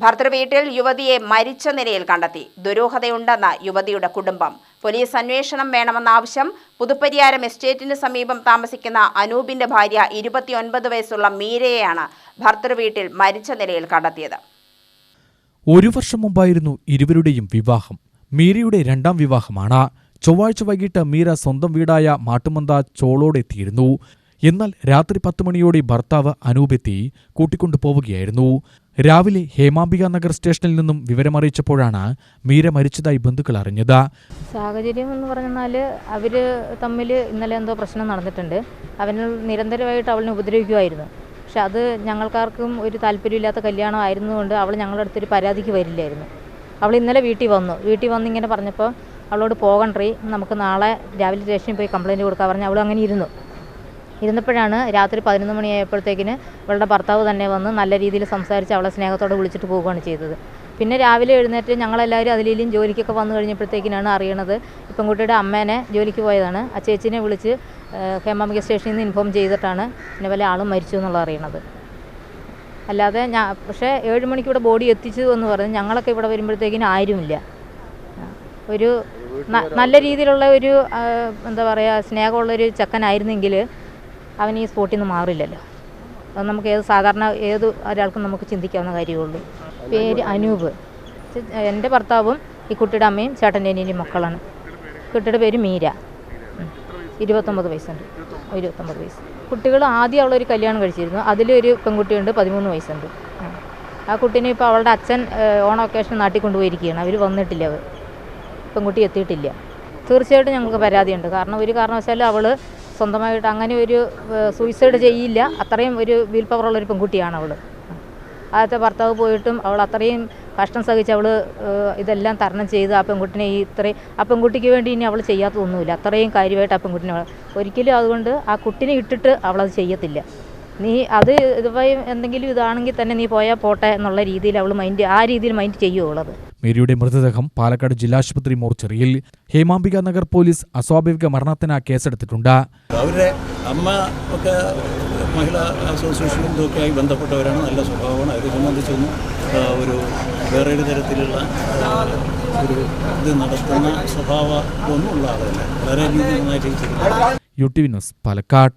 ഭർത്തൃവീട്ടിൽ യുവതിയെ മരിച്ച നിലയിൽ കണ്ടെത്തി. ദുരൂഹതയുണ്ടെന്ന യുവതിയുടെ കുടുംബം. പോലീസ് അന്വേഷണം വേണമെന്ന ആവശ്യം പുതുപ്പരിയാരം എസ്റ്റേറ്റിന് സമീപം താമസിക്കുന്ന അനൂപിന്റെ ഭാര്യ ഇരുപത്തിയൊൻപത് വയസ്സുള്ള മീരയെയാണ് ഭർത്തൃവീട്ടിൽ മരിച്ച നിലയിൽ കണ്ടെത്തിയത്. ഒരു വർഷം മുമ്പായിരുന്നു ഇരുവരുടെയും വിവാഹം. മീരയുടെ രണ്ടാം വിവാഹമാണ്. ചൊവ്വാഴ്ച വൈകിട്ട് മീര സ്വന്തം വീടായ മാട്ടുമന്ത ചോളോടെത്തിയിരുന്നു. എന്നാൽ രാത്രി പത്ത് മണിയോടെ ഭർത്താവ് അനൂപെത്തി കൂട്ടിക്കൊണ്ടു പോവുകയായിരുന്നു രാവിലെ ഹേമാംബിക നഗർ സ്റ്റേഷനിൽ നിന്നും വിവരമറിയിച്ചപ്പോഴാണ് മീര മരിച്ചതായി ബന്ധുക്കൾ അറിഞ്ഞത്. സാഹചര്യം എന്ന് പറഞ്ഞാൽ അവർ തമ്മിൽ ഇന്നലെ എന്തോ പ്രശ്നം നടന്നിട്ടുണ്ട്. അവന് നിരന്തരമായിട്ട് അവളിനെ ഉപദ്രവിക്കുമായിരുന്നു പക്ഷെ അത് ഞങ്ങൾക്കാർക്കും ഒരു താല്പര്യമില്ലാത്ത കല്യാണം ആയിരുന്നുകൊണ്ട് അവൾ ഞങ്ങളുടെ അടുത്തൊരു പരാതിക്ക് വരില്ലായിരുന്നു. അവൾ ഇന്നലെ വീട്ടിൽ വന്നു. വീട്ടിൽ വന്ന് ഇങ്ങനെ പറഞ്ഞപ്പോൾ അവളോട് പോകണ്ടേ നമുക്ക് നാളെ രാവിലെ സ്റ്റേഷനിൽ പോയി കംപ്ലയിന്റ് കൊടുക്കാൻ പറഞ്ഞ് അവൾ അങ്ങനെ ഇരുന്നു. ഇരുന്നപ്പോഴാണ് രാത്രി പതിനൊന്ന് മണിയായപ്പോഴത്തേക്കിന് ഇവളുടെ ഭർത്താവ് തന്നെ വന്ന് നല്ല രീതിയിൽ സംസാരിച്ച് അവളെ സ്നേഹത്തോടെ വിളിച്ചിട്ട് പോവുകയാണ് ചെയ്തത്. പിന്നെ രാവിലെ എഴുന്നേറ്റ് ഞങ്ങളെല്ലാവരും അതിലേലും ജോലിക്കൊക്കെ വന്നു കഴിഞ്ഞപ്പോഴത്തേക്കിനാണ് അറിയണത് ഈ പെൺകുട്ടിയുടെ അമ്മേനെ ജോലിക്ക് പോയതാണ്. ആ ചേച്ചിനെ വിളിച്ച് ഹേമാമിക സ്റ്റേഷനിൽ നിന്ന് ഇൻഫോം ചെയ്തിട്ടാണ് പിന്നെ വല്ല ആളും മരിച്ചു എന്നുള്ളത് അറിയണത്. അല്ലാതെ ഞാൻ പക്ഷേ ഏഴ് മണിക്ക് ഇവിടെ ബോഡി എത്തിച്ചു എന്ന് പറഞ്ഞ് ഞങ്ങളൊക്കെ ഇവിടെ വരുമ്പോഴത്തേക്കിനും ആരുമില്ല. ഒരു നല്ല രീതിയിലുള്ള ഒരു എന്താ പറയുക സ്നേഹമുള്ളൊരു ചെക്കനായിരുന്നെങ്കിൽ അവൻ ഈ സ്പോട്ടിൽ നിന്ന് മാറില്ലല്ലോ. അത് നമുക്ക് ഏത് സാധാരണ ഏത് ഒരാൾക്കും നമുക്ക് ചിന്തിക്കാവുന്ന കാര്യമുള്ളൂ. പേര് അനൂപ്. എന്റെ ഭർത്താവും ഈ കുട്ടിയുടെ അമ്മയും ചേട്ടന്റെ അനിയന്റെയും മക്കളാണ്. കുട്ടിയുടെ പേര് മീര. ഇരുപത്തൊമ്പത് വയസ്സുണ്ട്. ഇരുപത്തൊമ്പത് വയസ്സ്. കുട്ടികൾ ആദ്യം അവളൊരു കല്യാണം കഴിച്ചിരുന്നു. അതിലൊരു പെൺകുട്ടിയുണ്ട് പതിമൂന്ന് വയസ്സുണ്ട്. ആ. കുട്ടീനെ ഇപ്പോൾ അവളുടെ അച്ഛൻ ഓൺ ഒക്കേഷൻ നാട്ടിൽ കൊണ്ടുപോയിരിക്കുകയാണ് അവർ വന്നിട്ടില്ല അവർ പെൺകുട്ടി എത്തിയിട്ടില്ല. തീർച്ചയായിട്ടും ഞങ്ങൾക്ക് പരാതിയുണ്ട്. കാരണം ഒരു കാരണവശാലും അവൾ സ്വന്തമായിട്ട് അങ്ങനെ ഒരു സൂയിസൈഡ് ചെയ്യില്ല. അത്രയും ഒരു വിൽ പവറുള്ളൊരു പെൺകുട്ടിയാണ് അവൾ ആദ്യത്തെ ഭർത്താവ് പോയിട്ടും അവൾ അത്രയും കഷ്ടം സഹിച്ച് അവൾ ഇതെല്ലാം തരണം ചെയ്ത് ആ പെൺകുട്ടിനെ ഈ ഇത്രയും ആ പെൺകുട്ടിക്ക് വേണ്ടി ഇനി അവൾ ചെയ്യാത്തതൊന്നുമില്ല അത്രയും കാര്യമായിട്ട് ആ പെൺകുട്ടിനെ ഒരിക്കലും അതുകൊണ്ട് ആ കുട്ടിനെ ഇട്ടിട്ട് അവളത് ചെയ്യത്തില്ല. നീ അത് ഇതുമായി എന്തെങ്കിലും ഇതാണെങ്കിൽ തന്നെ നീ പോയാൽ പോട്ടെ എന്നുള്ള രീതിയിൽ അവൾ മൈൻഡ് ആ രീതിയിൽ മൈൻഡ് ചെയ്യുള്ളത് മേരിയുടെ മൃതദേഹം പാലക്കാട് ജില്ലാശുപത്രി മോർച്ചറിയിൽ. ഹേമാംബിക നഗർ പോലീസ് അസ്വാഭാവിക മരണത്തിന് കേസെടുത്തിട്ടുണ്ട്. അവരുടെ അമ്മ ഒക്കെ മഹിളാ അസോസിയേഷനും ഇതൊക്കെയായി ബന്ധപ്പെട്ടവരാണ്. നല്ല സ്വഭാവമാണ്. അവരെ സംബന്ധിച്ചൊന്നും ഒരു വേറെ ഒരു തരത്തിലുള്ള ഒരു ഇത് നടത്തുന്ന സ്വഭാവം ഒന്നും ഉള്ള ആളല്ല. വളരെ രീതി നന്നായിട്ട് U T V news Palakkad.